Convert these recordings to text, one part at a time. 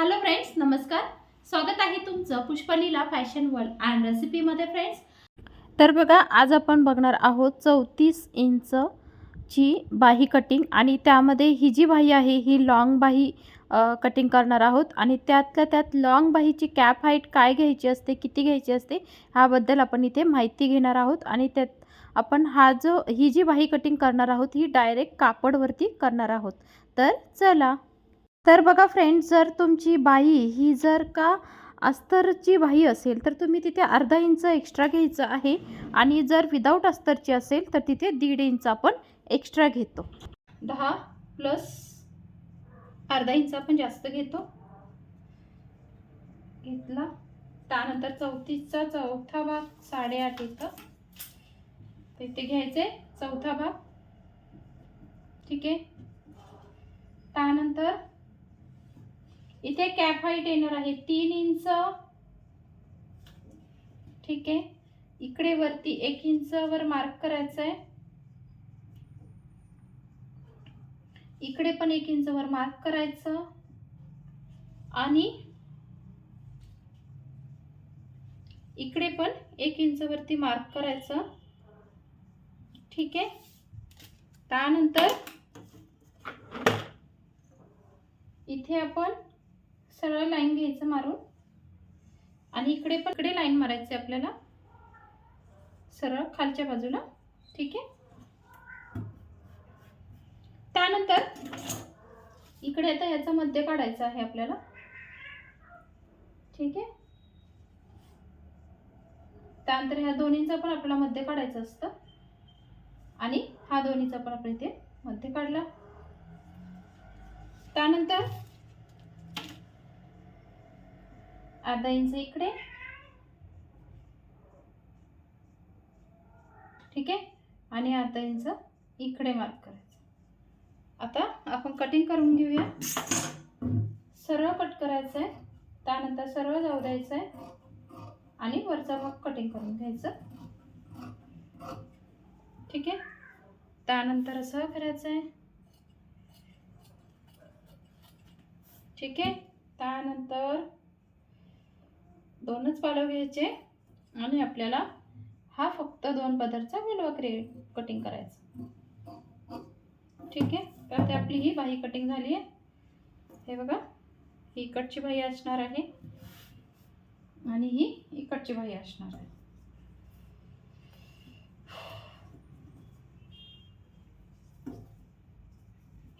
Hello friends नमस्कार. स्वागत आहे तुमचं पुष्पलीला फॅशन वर्ल्ड अँड रेसिपीमध्ये फ्रेंड्स तर बघा आज आपण बघणार आहोत चौतीस इंचची बाही कटिंग आणि त्यामध्ये ही जी बाही आहे ही लॉंग बाही कटिंग करणार आहोत. आणि त्यातल्या त्यात लॉंग बाहीची कॅप हाईट काय घ्यायची असते किती घ्यायची असते ह्याबद्दल आपण इथे माहिती घेणार आहोत. आणि त्यात आपण हा जो ही जी बाही कटिंग करणार आहोत ही डायरेक्ट कापडवरती करणार आहोत. तर चला तर बघा फ्रेंड्स जर तुमची बाई ही जर का अस्तरची बाई असेल तर तुम्ही तिथे अर्धा इंच एक्स्ट्रा घ्यायचं आहे. आणि जर विदाऊट अस्तरची असेल तर तिथे दीड इंच आपण एक्स्ट्रा घेतो. दहा प्लस अर्धा इंच आपण जास्त घेतो. घेतला. त्यानंतर चौतीसचा चौथा भाग साडेआठ येतं. तर इथे घ्यायचे चौथा भाग. ठीक आहे. त्यानंतर इथे कॅप हाईट येणार आहे तीन इंच. ठीक आहे. इकडे वरती एक इंच वर मार्क करायचं आहे इकडे पण एक इंच वर मार्क करायचं. आणि इकडे पण एक इंच वरती मार्क करायचं. ठीक आहे. त्यानंतर इथे आपण सरळ लाईन घ्यायचं मारून. आणि इकडे पण इकडे लाईन मारायची आपल्याला. सरळ खालच्या बाजूला. ठीक आहे? त्यानंतर इकडे आता याचा मध्य काढायचा आहे आपल्याला. ठीक आहे? त्यानंतर ह्या दोन्हींचा पण आपल्याला मध्य काढायचं असतं. आणि हा दोन्हीचा पण आपण इथे मध्य काढला. त्यानंतर अर्धा इंच इकडे. ठीक आहे? आणि अर्धा इंच इकडे मार्क करायचं. आता आपण कटिंग करून घेऊया. सरळ कट करायचं आहे त्यानंतर सरळ जाऊ द्यायचं आहे आणि वरचा भाग कटिंग करून घ्यायचं. ठीक आहे? त्यानंतर असं करायचं आहे ठीक आहे? त्यानंतर दोनच पालव घ्यायचे आणि आपल्याला हा फक्त दोन पदरचा विलवा क्रे कटिंग करायचा. ठीक आहे? तर ते आपली ही बाही कटिंग झाली आहे. हे बघा ही इकडची बाही असणार आहे आणि ही इकडची बाही असणार आहे.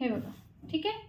हे बघा ठीक आहे?